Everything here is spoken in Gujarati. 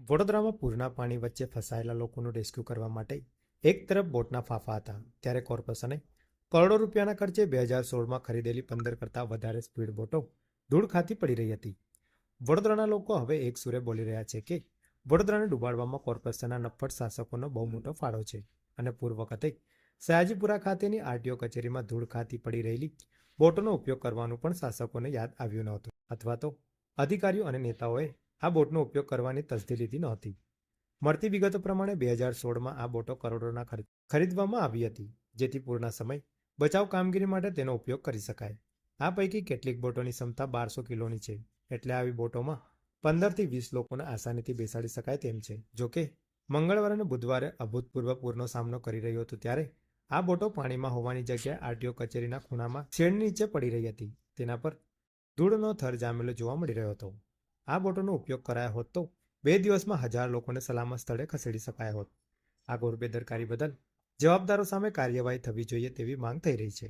વડોદરામાં પૂરના પાણી વચ્ચે ફસાયેલા લોકોનું રેસ્ક્યુ કરવા માટે એક તરફ બોટના ફાંફા હતા, ત્યારે કોર્પોરેશને કરોડો રૂપિયાના ખર્ચે બે હજાર સોળમાં ખરીદેલી પંદર કરતાં વધારે સ્પીડ બોટો ધૂળ ખાતી પડી રહી હતી. વડોદરાના લોકો હવે એક સુરે બોલી રહ્યા છે કે વડોદરાને ડૂબાડવામાં કોર્પોરેશનના નફ્ફટ શાસકોનો બહુ મોટો ફાળો છે અને પૂર્વ વખતે સયાજીપુરા ખાતેની આરટીઓ કચેરીમાં ધૂળ ખાતી પડી રહેલી બોટોનો ઉપયોગ કરવાનું પણ શાસકોને યાદ આવ્યું નહોતું. અથવા તો અધિકારીઓ અને નેતાઓએ આ બોટનો ઉપયોગ કરવાની તસ્દી લીધી નહોતી. મળતી વિગતો પ્રમાણે બે હજાર સોળમાં આ બોટો કરોડોના ખરીદવામાં આવી હતી, જેથી પૂરના સમય બચાવ કામગીરી માટે તેનો ઉપયોગ કરી શકાય. આ પૈકી કેટલીક બોટોની ક્ષમતા બારસો કિલોની છે, એટલે આવી બોટોમાં પંદરથી વીસ લોકોને આસાનીથી બેસાડી શકાય તેમ છે. જોકે મંગળવારે અને બુધવારે અભૂતપૂર્વ પૂરનો સામનો કરી રહ્યો હતો ત્યારે આ બોટો પાણીમાં હોવાની જગ્યાએ આરટીઓ કચેરીના ખૂણામાં શેડ નીચે પડી રહી હતી. તેના પર ધૂળનો થર જામેલો જોવા મળી રહ્યો હતો. આ બોટોનો ઉપયોગ કરાયો હોત તો બે દિવસમાં હજાર લોકોને સલામત સ્થળે ખસેડી શકાયા હોત. આ ગોરબેદરકારી બદલ જવાબદારો સામે કાર્યવાહી થવી જોઈએ તેવી માંગ થઈ રહી છે.